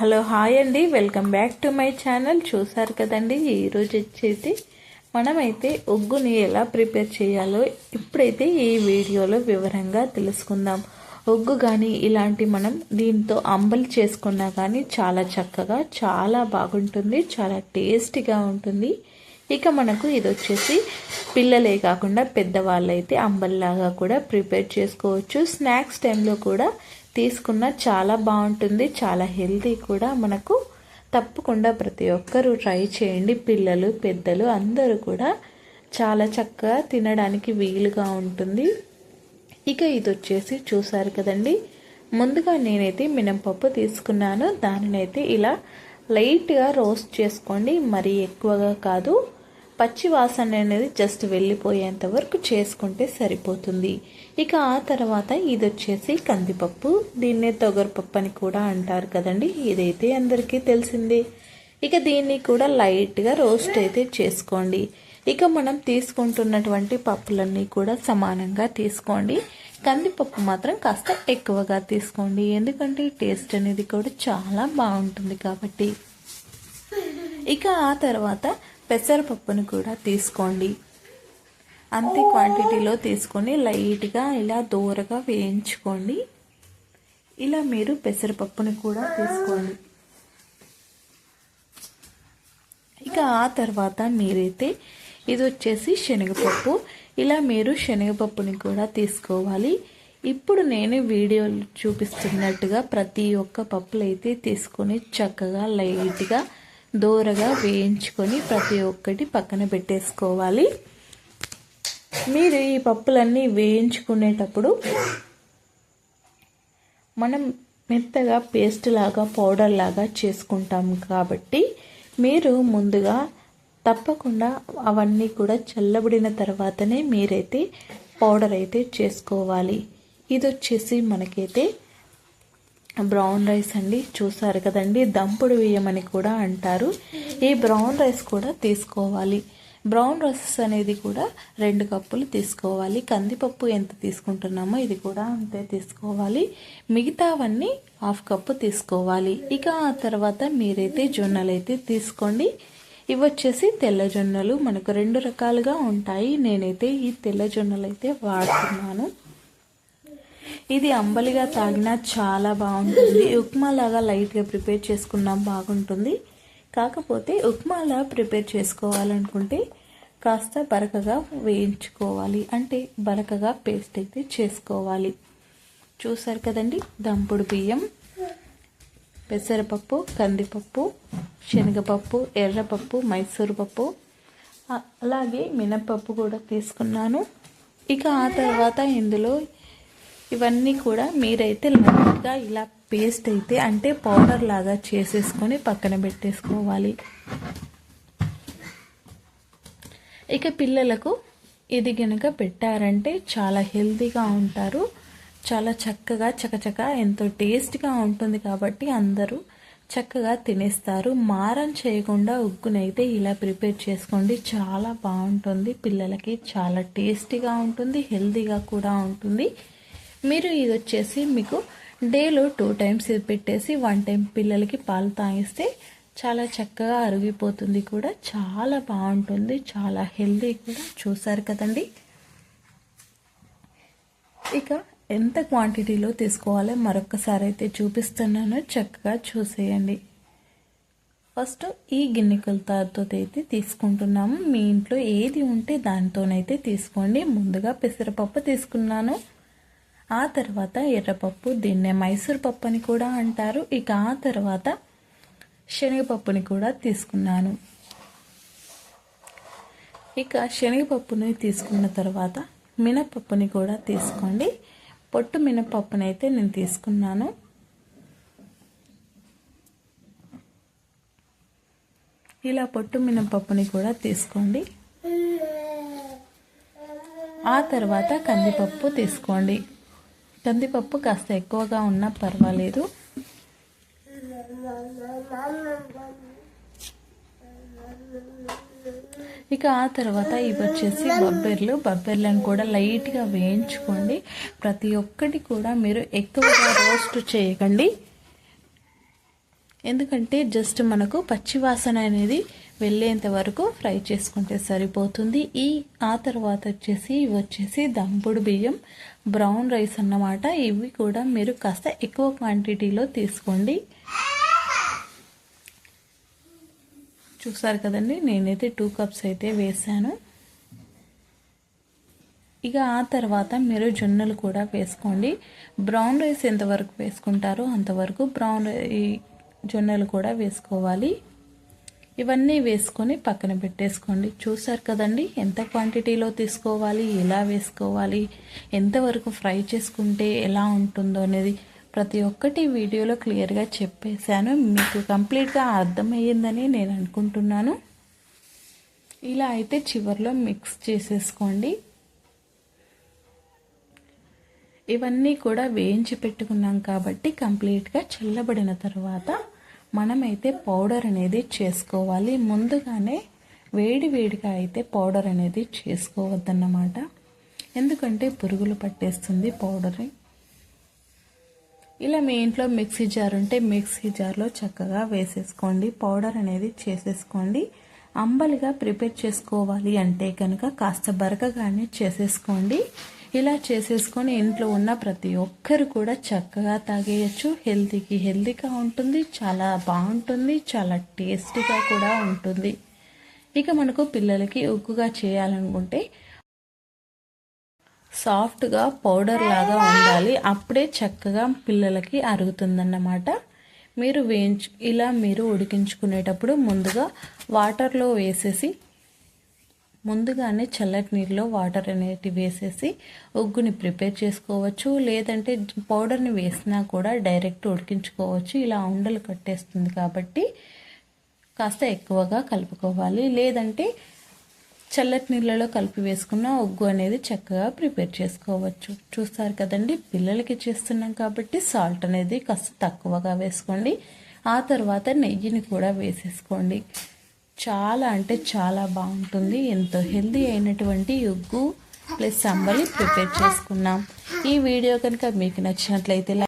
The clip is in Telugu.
హలో హాయ్ అండి. Welcome back to my channel. చూసారు కదండి ఈరోజు వచ్చేసి మనమైతే ఒగ్గుని ఎలా ప్రిపేర్ చేయాలో ఇప్పుడైతే ఈ వీడియోలో వివరంగా తెలుసుకుందాం. ఒగ్గు కానీ ఇలాంటి మనం దీంతో అంబలి చేసుకున్నా కానీ చాలా చక్కగా చాలా బాగుంటుంది చాలా టేస్టీగా ఉంటుంది. ఇక మనకు ఇది వచ్చేసి పిల్లలే కాకుండా పెద్దవాళ్ళైతే అంబల్లాగా కూడా ప్రిపేర్ చేసుకోవచ్చు. స్నాక్స్ టైంలో కూడా తీసుకున్న చాలా బాగుంటుంది చాలా హెల్తీ కూడా మనకు. తప్పకుండా ప్రతి ఒక్కరూ ట్రై చేయండి. పిల్లలు పెద్దలు అందరూ కూడా చాలా చక్కగా తినడానికి వీలుగా ఉంటుంది. ఇక ఇది వచ్చేసి చూసారు కదండి. ముందుగా నేనైతే మినపప్పు తీసుకున్నాను. దానినైతే ఇలా లైట్గా రోస్ట్ చేసుకోండి. మరీ ఎక్కువగా కాదు. పచ్చి వాసన అనేది జస్ట్ వెళ్ళిపోయేంత వరకు చేసుకుంటే సరిపోతుంది. ఇక ఆ తర్వాత ఇది వచ్చేసి కందిపప్పు. దీన్నే తొగరపప్పు అని కూడా అంటారు కదండి. ఇదైతే అందరికీ తెలిసిందే. ఇక దీన్ని కూడా లైట్గా రోస్ట్ అయితే చేసుకోండి. ఇక మనం తీసుకుంటున్నటువంటి పప్పులన్నీ కూడా సమానంగా తీసుకోండి. కందిపప్పు మాత్రం కాస్త ఎక్కువగా తీసుకోండి. ఎందుకంటే టేస్ట్ అనేది కూడా చాలా బాగుంటుంది కాబట్టి. ఇక ఆ తర్వాత పెసరపప్పును కూడా తీసుకోండి. అంతే క్వాంటిటీలో తీసుకొని లైట్గా ఇలా దూరగా వేయించుకోండి. ఇలా మీరు పెసరపప్పుని కూడా తీసుకోండి. ఇక ఆ తర్వాత మీరైతే ఇది వచ్చేసి శనగపప్పు. ఇలా మీరు శనగపప్పుని కూడా తీసుకోవాలి. ఇప్పుడు నేను వీడియోలు చూపిస్తున్నట్టుగా ప్రతి ఒక్క పప్పులు అయితే తీసుకొని చక్కగా లైట్గా దూరగా వేయించుకొని ప్రతి ఒక్కటి పక్కన పెట్టేసుకోవాలి. మీరు ఈ పప్పులన్నీ వేయించుకునేటప్పుడు మనం మెత్తగా పేస్ట్ లాగా పౌడర్ లాగా చేసుకుంటాం కాబట్టి మీరు ముందుగా తప్పకుండా అవన్నీ కూడా చల్లబడిన తర్వాతనే మీరైతే పౌడర్ అయితే చేసుకోవాలి. ఇది వచ్చేసి మనకైతే బ్రౌన్ రైస్ అండి చూసారు కదండి దంపుడు వేయమని కూడా అంటారు. ఈ బ్రౌన్ రైస్ కూడా తీసుకోవాలి. బ్రౌన్ రైస్ అనేది కూడా రెండు కప్పులు తీసుకోవాలి. కందిపప్పు ఎంత తీసుకుంటున్నామో ఇది కూడా అంతే తీసుకోవాలి. మిగతావన్నీ హాఫ్ కప్పు తీసుకోవాలి. ఇక ఆ తర్వాత మీరైతే జొన్నలు అయితే తీసుకోండి. ఇవి వచ్చేసి తెల్ల జొన్నలు. మనకు రెండు రకాలుగా ఉంటాయి. నేనైతే ఈ తెల్ల జొన్నలు అయితే వాడుతున్నాను. ఇది అంబలిగా తాగినా చాలా బాగుంటుంది. ఉప్మా లాగా లైట్గా ప్రిపేర్ చేసుకున్నా బాగుంటుంది. కాకపోతే ఉప్మాలా ప్రిపేర్ చేసుకోవాలనుకుంటే కాస్త బరకగా వేయించుకోవాలి. అంటే బరకగా పేస్ట్ అయితే చేసుకోవాలి. చూసారు కదండి? దంపుడు బియ్యం పెసరపప్పు కందిపప్పు శనగపప్పు ఎర్రపప్పు మైసూరు పప్పు. అలాగే మినపప్పు కూడా తీసుకున్నాను. ఇక ఆ తర్వాత ఇందులో ఇవన్నీ కూడా మీరైతే లైట్గా ఇలా పేస్ట్ అయితే అంటే పౌడర్ లాగా చేసేసుకొని పక్కన పెట్టేసుకోవాలి. ఇక పిల్లలకు ఇది కనుక పెట్టారంటే చాలా హెల్తీగా ఉంటారు. చాలా చక్కగా చకచక ఎంతో టేస్ట్గా ఉంటుంది కాబట్టి అందరూ చక్కగా తినేస్తారు. మారం చేయకుండా ఉగ్గునైతే ఇలా ప్రిపేర్ చేసుకోండి. చాలా బాగుంటుంది. పిల్లలకి చాలా టేస్టీగా ఉంటుంది హెల్తీగా కూడా ఉంటుంది. మీరు ఇది వచ్చేసి మీకు డేలో టూ టైమ్స్ ఇది పెట్టేసి వన్ టైం పిల్లలకి పాలు తాగిస్తే చాలా చక్కగా అరిగిపోతుంది కూడా. చాలా బాగుంటుంది చాలా హెల్దీ కూడా. చూసారు కదండి? ఇక ఎంత క్వాంటిటీలో తీసుకోవాలో మరొకసారి అయితే చూపిస్తున్నాను. చక్కగా చూసేయండి. ఫస్ట్ ఈ గిన్నె కొలతతో అయితే తీసుకుంటున్నాము. మీ ఇంట్లో ఏది ఉంటే దానితోనైతే తీసుకోండి. ముందుగా పెసరపప్పు తీసుకున్నాను. ఆ తర్వాత ఎర్రపప్పు దీన్నే మైసూర్ పప్పు అని కూడా అంటారు. ఇక ఆ తర్వాత శనగపప్పుని కూడా తీసుకున్నాను. ఇక శనగపప్పుని తీసుకున్న తర్వాత మినపప్పుని కూడా తీసుకోండి. పొట్టు మినపప్పుని అయితే నేను తీసుకున్నాను. ఇలా పొట్టు మినపప్పుని కూడా తీసుకోండి. ఆ తర్వాత కందిపప్పు తీసుకోండి. కందిపప్పు కాస్త ఎక్కువగా ఉన్నా పర్వాలేదు. ఇక ఆ తర్వాత ఇవి వచ్చేసి బబ్బెర్లు. బబ్బెర్లను కూడా లైట్గా వేయించుకోండి. ప్రతి ఒక్కటి కూడా మీరు ఎక్కువగా రోస్ట్ చేయకండి. ఎందుకంటే జస్ట్ మనకు పచ్చివాసన అనేది వెళ్ళేంత వరకు ఫ్రై చేసుకుంటే సరిపోతుంది. ఈ ఆ తర్వాత వచ్చేసి వచ్చేసి దంపుడు బియ్యం బ్రౌన్ రైస్ అన్నమాట. ఇవి కూడా మీరు కాస్త ఎక్కువ క్వాంటిటీలో తీసుకోండి. చూసారు కదండి నేనైతే టూ కప్స్ అయితే వేసాను ఇక ఆ తర్వాత మీరు జొన్నలు కూడా వేసుకోండి. బ్రౌన్ రైస్ ఎంతవరకు వేసుకుంటారో అంతవరకు బ్రౌన్ జొన్నలు కూడా వేసుకోవాలి. ఇవన్నీ వేసుకొని పక్కన పెట్టేసుకోండి. చూసారు కదండి? ఎంత క్వాంటిటీలో తీసుకోవాలి? ఎలా వేసుకోవాలి? ఎంతవరకు ఫ్రై చేసుకుంటే ఎలా ఉంటుందో అనేది ప్రతి ఒక్కటి వీడియోలో క్లియర్గా చెప్పేశాను. మీకు కంప్లీట్గా అర్థమయ్యిందని నేను అనుకుంటున్నాను. ఇలా అయితే చివరిలో మిక్స్ చేసేసుకోండి. ఇవన్నీ కూడా వేయించి పెట్టుకున్నాం కాబట్టి కంప్లీట్గా చల్లబడిన తర్వాత మనమైతే పౌడర్ అనేది చేసుకోవాలి. ముందుగానే వేడి వేడిగా అయితే పౌడర్ అనేది చేసుకోవద్దన్నమాట. ఎందుకంటే పురుగులు పట్టేస్తుంది పౌడర్ ఇలా మీ ఇంట్లో మిక్సీ జార్ ఉంటే మిక్సీ జార్లో చక్కగా వేసేసుకోండి. పౌడర్ అనేది చేసేసుకోండి. అంబలిగా ప్రిపేర్ చేసుకోవాలి అంటే కనుక కాస్త బరకగానే చేసేసుకోండి. ఇలా చేసేసుకొని ఇంట్లో ఉన్న ప్రతి ఒక్కరు కూడా చక్కగా తాగేయచ్చు. హెల్తీకి హెల్తీగా ఉంటుంది చాలా బాగుంటుంది చాలా టేస్టీగా కూడా ఉంటుంది. ఇక మనకు పిల్లలకి ఉక్కుగా చేయాలనుకుంటే సాఫ్ట్గా పౌడర్ లాగా ఉండాలి. అప్పుడే చక్కగా పిల్లలకి అరుగుతుందన్నమాట. మీరు వేయించు ఇలా మీరు ఉడికించుకునేటప్పుడు ముందుగా వాటర్లో వేసేసి ముందుగానే చల్లటి నీళ్ళలో వాటర్ అనేటివి వేసేసి ఉగ్గుని ప్రిపేర్ చేసుకోవచ్చు. లేదంటే పౌడర్ని వేసినా కూడా డైరెక్ట్ ఉడికించుకోవచ్చు. ఇలా ఉండలు కట్టేస్తుంది కాబట్టి కాస్త ఎక్కువగా కలుపుకోవాలి. లేదంటే చల్లటి నీళ్ళలో కలిపి వేసుకున్న ఉగ్గు అనేది చక్కగా ప్రిపేర్ చేసుకోవచ్చు. చూస్తారు కదండి పిల్లలకి చేస్తున్నాం కాబట్టి సాల్ట్ అనేది కాస్త తక్కువగా వేసుకోండి. ఆ తర్వాత నెయ్యిని కూడా వేసేసుకోండి. చాలా అంటే చాలా బాగుంటుంది. ఎంతో హెల్దీ అయినటువంటి ఉగ్గు ప్లస్ అంబలి ప్రిపేర్ చేసుకున్నాం. ఈ వీడియో కనుక మీకు నచ్చినట్లయితే